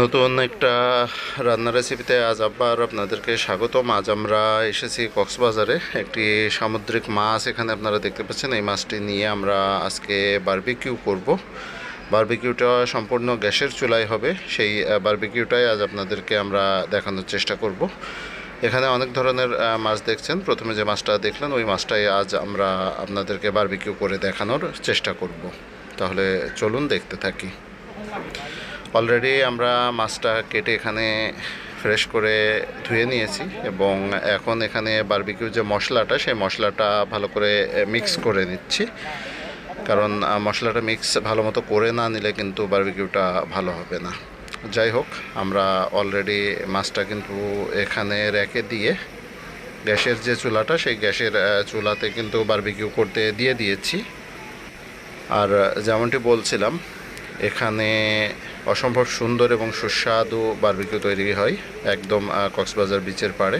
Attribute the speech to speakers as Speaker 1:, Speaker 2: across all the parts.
Speaker 1: নতুন একটা রান্নার রেসিপিতে আজ আবার আপনাদেরকে স্বাগতম। আজ আমরা এসেছি কক্সবাজারে। একটি সামুদ্রিক মাছ এখানে আপনারা দেখতে পাচ্ছেন। এই মাছটি নিয়ে আমরা আজকে বারবিকিউ করব। বারবিকিউটা সম্পূর্ণ গ্যাসের চুলায় হবে। সেই বারবিকিউটাই আজ আপনাদেরকে আমরা দেখানোর চেষ্টা করব। এখানে অনেক ধরনের মাছ দেখছেন। প্রথমে যে মাছটা দেখলেন, ওই মাছটাই আজ আমরা আপনাদেরকে বারবিকিউ করে দেখানোর চেষ্টা করব। তাহলে চলুন দেখতে থাকি। অলরেডি আমরা মাছটা কেটে এখানে ফ্রেশ করে ধুয়ে নিয়েছি এবং এখন এখানে বারবিকিউ যে মশলাটা, সেই মশলাটা ভালো করে মিক্স করে নিচ্ছি। কারণ মশলাটা মিক্স ভালো মতো করে না নিলে কিন্তু বারবিকিউটা ভালো হবে না। যাই হোক, আমরা অলরেডি মাছটা কিন্তু এখানে রেখে দিয়ে গ্যাসের যে চুলাটা, সেই গ্যাসের চুলাতে কিন্তু বারবিকিউ করতে দিয়ে দিয়েছি। আর যেমনটি বলছিলাম এখানে অসম্ভব সুন্দর এবং সুস্বাদু বারবিকিউ তৈরি হয়, একদম কক্সবাজার বিচের পাড়ে।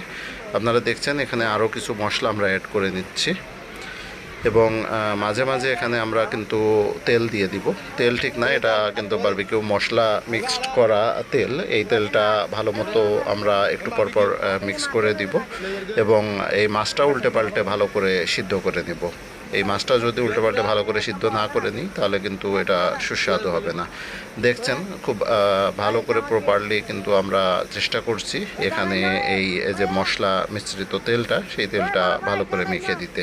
Speaker 1: আপনারা দেখছেন এখানে আরও কিছু মশলা আমরা অ্যাড করে নিচ্ছি। এবং মাঝে মাঝে এখানে আমরা কিন্তু তেল দিয়ে দিব। তেল ঠিক না, এটা কিন্তু বারবিকিউ মশলা মিক্সড করা তেল। এই তেলটা ভালো মতো আমরা একটু পর পর মিক্স করে দিব এবং এই মাছটা উল্টে পাল্টে ভালো করে সিদ্ধ করে নিব। এই মাছটা যদি উল্টোপাল্টা ভালো করে সিদ্ধ না করে নিই, তাহলে কিন্তু এটা সুস্বাদু হবে না। দেখছেন, খুব ভালো করে প্রপারলি কিন্তু আমরা চেষ্টা করছি এখানে এই যে মশলা মিশ্রিত তেলটা, সেই তেলটা ভালো করে মেখে দিতে।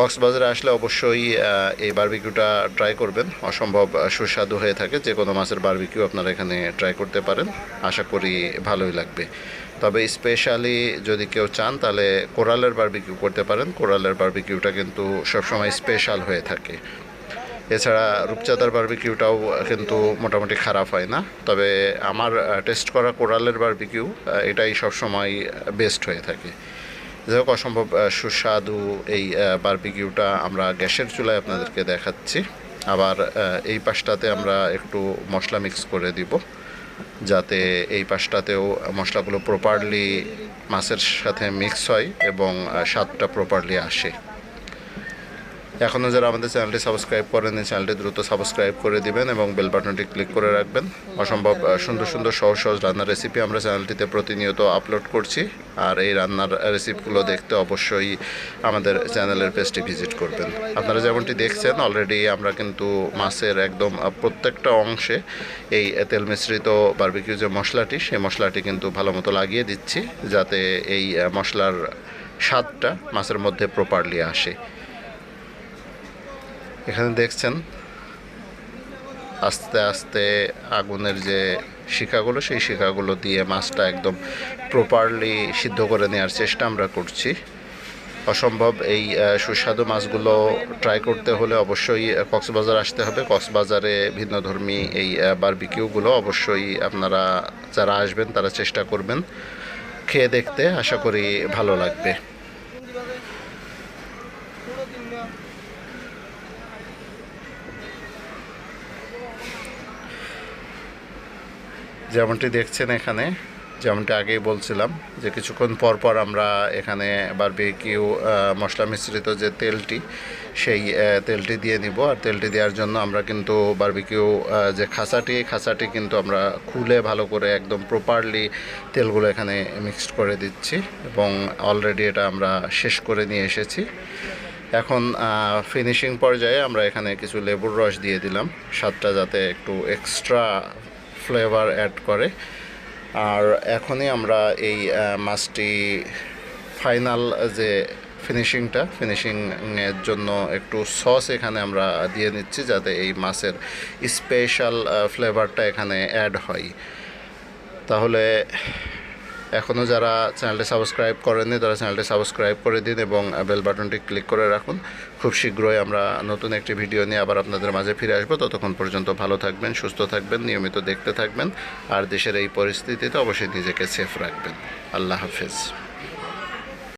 Speaker 1: কক্সবাজারে আসলে অবশ্যই এই বারবিকিউটা ট্রাই করবেন। অসম্ভব সুস্বাদু হয়ে থাকে। যে কোনো মাছের বারবিকিউ আপনারা এখানে ট্রাই করতে পারেন। আশা করি ভালোই লাগবে। তবে স্পেশালি যদি কেউ চান, তাহলে কোরালের বারবিকিউ করতে পারেন। কোরালের বারবিকিউটা কিন্তু সবসময় স্পেশাল হয়ে থাকে। এছাড়া রূপচাঁদার বারবিকিউটাও কিন্তু মোটামুটি খারাপ হয় না। তবে আমার টেস্ট করা কোরালের বার্বিকিউ এটাই সবসময় বেস্ট হয়ে থাকে। যাই অসম্ভব সুস্বাদু এই বারবিকিউটা আমরা গ্যাসের চুলায় আপনাদেরকে দেখাচ্ছি। আবার এই পাশটাতে আমরা একটু মশলা মিক্স করে দিব, যাতে এই পাশটাতেও মশলাগুলো প্রপারলি মাছের সাথে মিক্স হয় এবং স্বাদটা প্রপারলি আসে। এখনও যারা আমাদের চ্যানেলটি সাবস্ক্রাইব করেনি চ্যানেলটি দ্রুত সাবস্ক্রাইব করে দিবেন এবং বেল বাটনটি ক্লিক করে রাখবেন। অসম্ভব সুন্দর সুন্দর, সহজ সহজ রান্নার রেসিপি আমরা চ্যানেলটিতে প্রতিনিয়ত আপলোড করছি। আর এই রান্নার রেসিপিগুলো দেখতে অবশ্যই আমাদের চ্যানেলের পেজটি ভিজিট করবেন। আপনারা যেমনটি দেখছেন অলরেডি আমরা কিন্তু মাছের একদম প্রত্যেকটা অংশে এই তেল মিশ্রিত বারবিকিউ যে মশলাটি, সেই মশলাটি কিন্তু ভালো মতো লাগিয়ে দিচ্ছি, যাতে এই মশলার স্বাদটা মাছের মধ্যে প্রপারলি আসে। এখানে দেখছেন, আস্তে আস্তে আগুনের যে শিখাগুলো, সেই শিখাগুলো দিয়ে মাছটা একদম প্রপারলি সিদ্ধ করে নেওয়ার চেষ্টা আমরা করছি। অসম্ভব এই সুস্বাদু মাছগুলো ট্রাই করতে হলে অবশ্যই কক্সবাজার আসতে হবে। কক্সবাজারে ভিন্নধর্মী এই বারবিকিউগুলো অবশ্যই আপনারা যারা আসবেন, তারা চেষ্টা করবেন। খেয়ে দেখতে, আশা করি ভালো লাগবে। যেমনটি দেখছেন এখানে, যেমনটি আগেই বলছিলাম যে কিছুক্ষণ পর পর আমরা এখানে বারবিকিউ মশলা মিশ্রিত যে তেলটি, সেই তেলটি দিয়ে নিব। আর তেলটি দেওয়ার জন্য আমরা কিন্তু বারবিকিউ যে খাসাটি খাঁচাটি কিন্তু আমরা খুলে ভালো করে একদম প্রপারলি তেলগুলো এখানে মিক্সড করে দিচ্ছি এবং অলরেডি এটা আমরা শেষ করে নিয়ে এসেছি। এখন ফিনিশিং পর্যায়ে আমরা এখানে কিছু লেবুর রস দিয়ে দিলাম। স্বাদটা যাতে একটু এক্সট্রা ফ্লেভার অ্যাড করে। আর এখনই আমরা এই মাছটি ফাইনাল যে ফিনিশিংটা ফিনিশিংয়ের জন্য একটু সস এখানে আমরা দিয়ে নিচ্ছি যাতে এই মাছের স্পেশাল ফ্লেভারটা এখানে অ্যাড হয়। তাহলে এখনও যারা চ্যানেলটি সাবস্ক্রাইব করেননি, তারা চ্যানেলটি সাবস্ক্রাইব করে দিন এবং বেল বাটনটি ক্লিক করে রাখুন। খুব শীঘ্রই আমরা নতুন একটি ভিডিও নিয়ে আবার আপনাদের মাঝে ফিরে আসব। ততক্ষণ পর্যন্ত ভালো থাকবেন, সুস্থ থাকবেন, নিয়মিত দেখতে থাকবেন। আর দেশের এই পরিস্থিতিতে অবশ্যই নিজেকে সেফ রাখবেন। আল্লাহ হাফেজ।